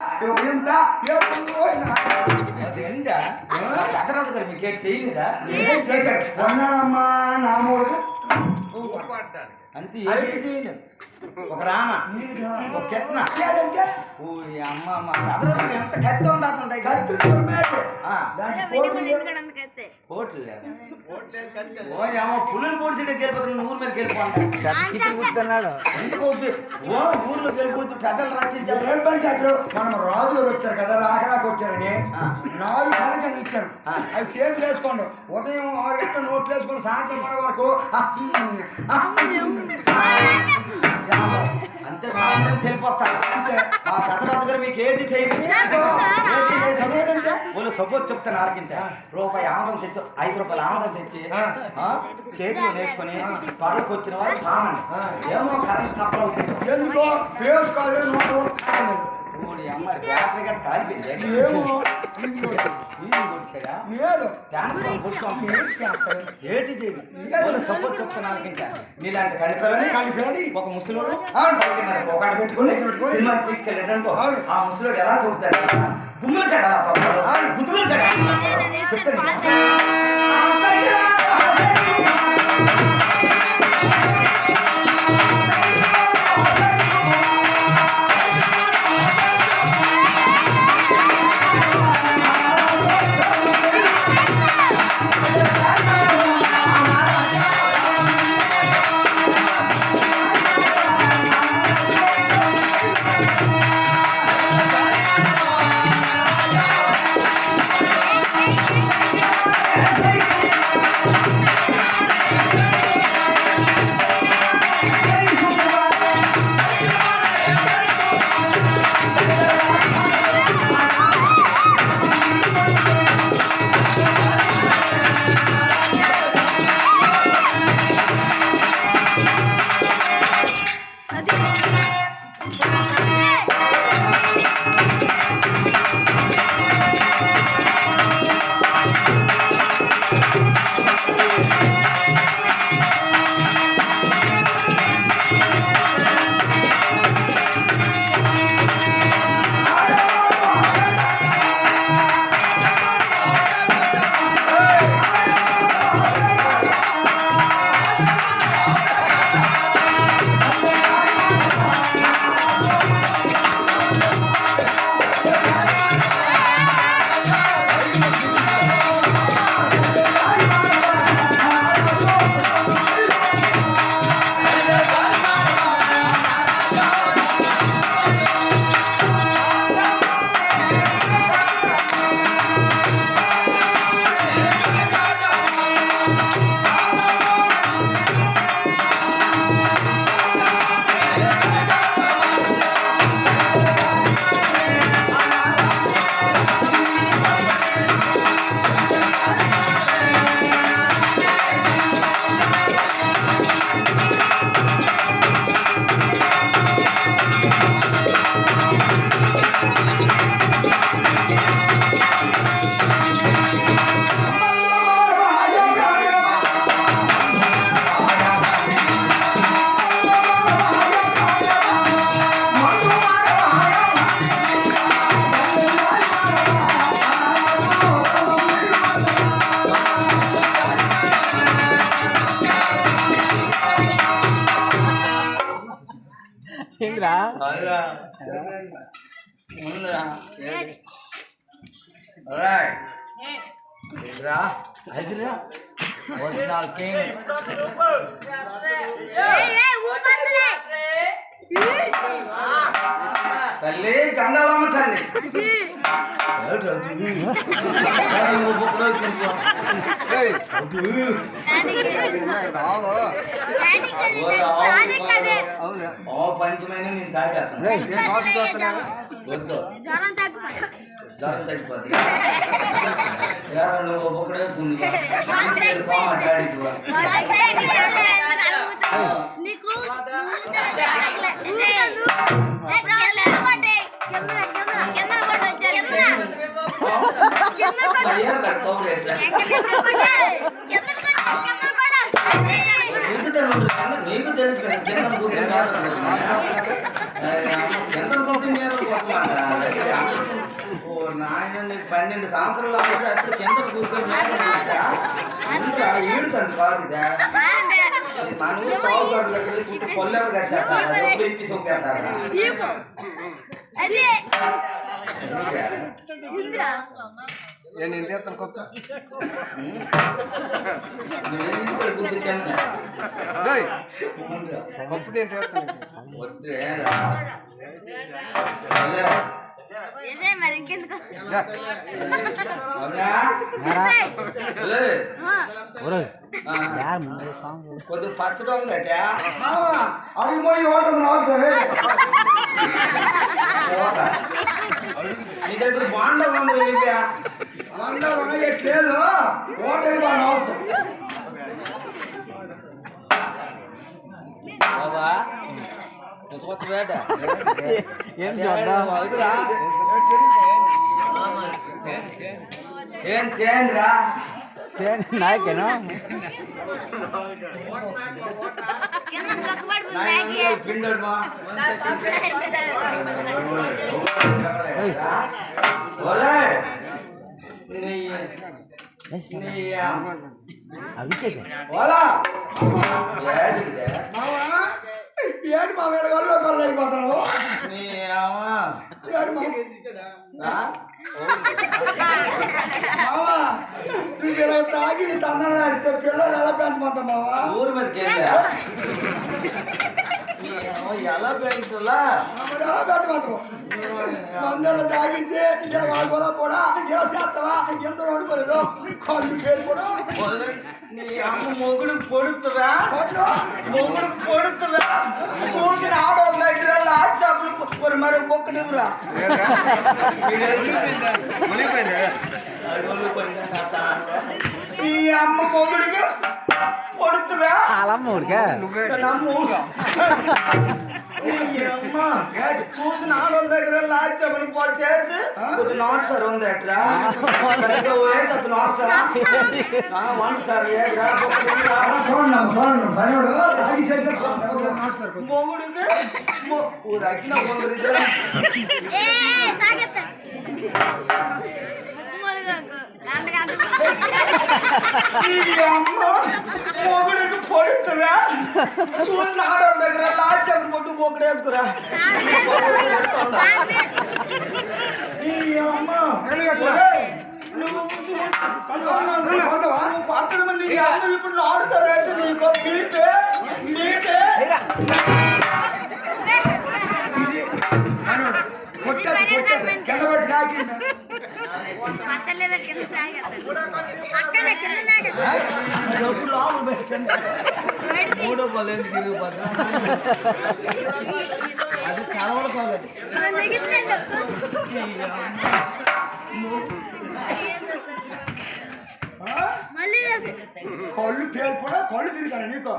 ఎంత? పెద్దరాజు గారు మీకు చేయలేదా? చేశాడు? కొన్నాడమ్మా నా మూడు. అంతే చేయలేదు. ఒక రామ ఒక కెట్న. లేదంటే ఊరి అమ్మ అమ్మ. పెద్దరాజు గారు ఎంత కత్తి ఉంది అతని కత్తి లేదు. అమ్మ ఊరి మీద ఎందుకు ఊపి- ఓ ఊర్లో గెలిపోతూ పెద్దలు రచించారు ఏం పని చేస్తారు? మనం రాజు గారు వచ్చారు కదా రాకరాకు వచ్చారని. నాలుగు కనకలు ఇచ్చారు. ఆ. అవి చేతులు వేసుకోండి. ఉదయం ఆరు గంటల నోట్లు వేసుకొని సాయంత్రం వరకు. అంతే సాయంత్రం చెల్లిపోతాడు అంతే. ఆ పెద్దరాజు గారు మీకు ఏంటి చేయండి? వాళ్ళు సపోజ్ చెప్తాను ఆలకించా రూపాయి ఆమదం తెచ్చు ఐదు రూపాయలు ఆమదం తెచ్చి చేతిలో నేర్చుకొని త్వరలకు వచ్చిన కామండి ఆ. ఏమో కరెంట్ సప్లై అవుతుంది. ఎందుకో వేసుకోవాలి ఏంటి చేయండి వాళ్ళు సపోజ్ చెప్తాను ఆలకించా నీలాంటి కనిపిల్లని కలిపారని ఒక ముసలోడు పెట్టుకుని సినిమా తీసుకెళ్ళాడనుకో అవును. ఆ ముసలోడు ఎలా గుమ్మల. గుద్దుమల తొక్కుతాడు. చెప్తాను. ఏంద్రా అదిరా. ఉందిరా. Original king. ఓ పంచమైన నేను తాగేస్తాను వద్దు జ్వరం జ్వరం నువ్వు ఒక్కొక్కడు వేసుకుంది నీకు నువ్వు నీకు తెలిసిపోయింది కింద కూర్చుని కాదు కింద కూర్చుని ఓ నాయన నీకు పన్నెండు సంవత్సరాలు అప్పుడు అప్పుడు కింద కూర్చొని ఈడుతుంది కాదు ఇదా? మన దగ్గర చుట్టూ కొల్లెవ ఎప్పుడు ఇప్పి సోకేస్తారా అదే ఇంద్రా. నేను ఇంత ఎత్తాను కొత్త మరి ఇంకెందుకు అవునా? వల్లే. ఆ. కొద్దిగా పచ్చడం ఉందట అడిగి పోయి ఓటది నాలుగు నీ దగ్గర బాండ్లో ఉంది ఇవ్వా మండలం ఎట్లేదు ఓటది బాగా నాలుగుతుంది బాబా పుస్తకొత్త వేట ఏం చూద్దాం? వద్దురా. ఏం చేయండి రా నాయకేనా కింద ఏడు మా వేరే గల్లో గొల్ల అయిపోతాను ఏడు నువ్వు ఇలా తాగి తందన పిల్లలు ఎలా పెంచమంటావు మావా ఊరు మీదకి వెళ్ళా నీ అమ్మ ఎలా పెంచులా మరి ఎలా పెంచమంటావు మందలు తాగిసి ఇలా కాలుపోదా కూడా ఇలా చేస్తావా ఎంత అనుకోలేదు కళ్ళు పేరుకోడు ఒలే, నీ అమ్మ మొగుడు పొడుతువా పట్టు మొగుడు పొడుతువా చూసిన ఆడవాళ్ళ అలమ్మ ఊరికే నువ్వే నమ్ము ఈ అమ్మ చూసిన ఆడవాళ్ళ దగ్గర లాస్ట్ చేపలు పాలు చేసి కొద్ది నాట్ సార్ ఉంది అట్లా సరిగ్గా వేసి అతను నాట్ సార్ వంట సార్ ఏదిరా అలా చూడండి అమ్మ, చూడండి పనివాడు తాగి చేసేస్తాడు మొగుడికి మొ- ఊరు అక్కిన కొందరు మొగుడికి పొడుతువా చూసిన ఆడవాళ్ళ దగ్గర లాస్ట్ పొట్టు మొగుడు వేసుకురా అమ్మ నువ్వు ఇప్పుడు ఆడుతారా నీకు మీటే మీటే కింద పట్టి మూడో ఎందుకు ఇరుగు భద్రం అది కళ్ళు పేరుపోడా కళ్ళు తిరిగాను నీకు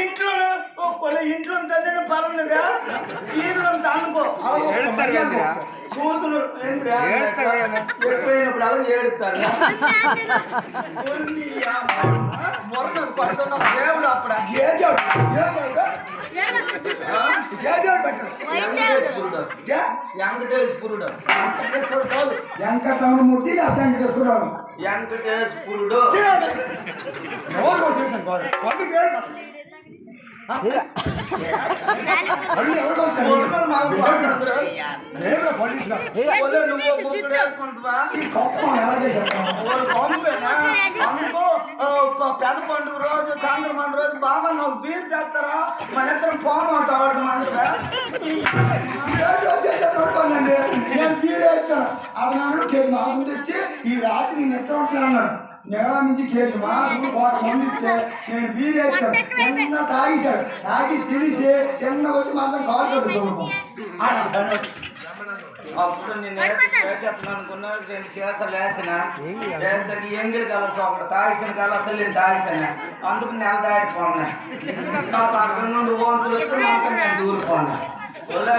ఇంట్లో ఒక్కలే ఇంట్లో తండ్రిని పర్వాలేదా ఈదులో తన్నుకో కదరా? చూసులు ఏంద్రా. ఎక్కువైనప్పుడు అలా ఏడుస్తారు. మొన్న కొడుతున్న దేవుడు అప్పుడ ఏ దేవుడు? ఏ దేవుడు? వెంకటేశ్వరుడు? వెంకటేశ్వరుడు వెంకటేశ్వరుడు కాదు వెంకటరమణమూర్తి ఆ వెంకటేశ్వరరావు వెంకటేశ్వరుడు పెద్ద పండుగ రోజు సాయంత్రం రోజు బాగా నాకు బీర్ చేస్తారా మన ఇద్దరం చేసేది అనుకోనండి నేను బీరే ఇచ్చాను. అతను కేజీ మాంసం తెచ్చి ఈ రాత్రి నిద్ర ఉంటాను అన్నాడు. నెల నుంచి కేజీ మాంసం కోట మంది ఇస్తే నేను బీరే ఇచ్చాను చిన్న తాగేశాడు. తాగేసి తెలిసి చిన్న వచ్చి మాత్రం కాలు కడుగుతాము అప్పుడు నేను చేసేస్తాను అనుకున్నా రెండు చేసాలు వేసిన వేసరికి ఎంగిలి కలస ఒకటి తాగిసిన కలసలు నేను తాగిసాను అందుకు నెల దాటిపోన్నా నాకు అక్కడ నుండి ఓంతులు వచ్చి నేను దూరిపోన్నా ఒలే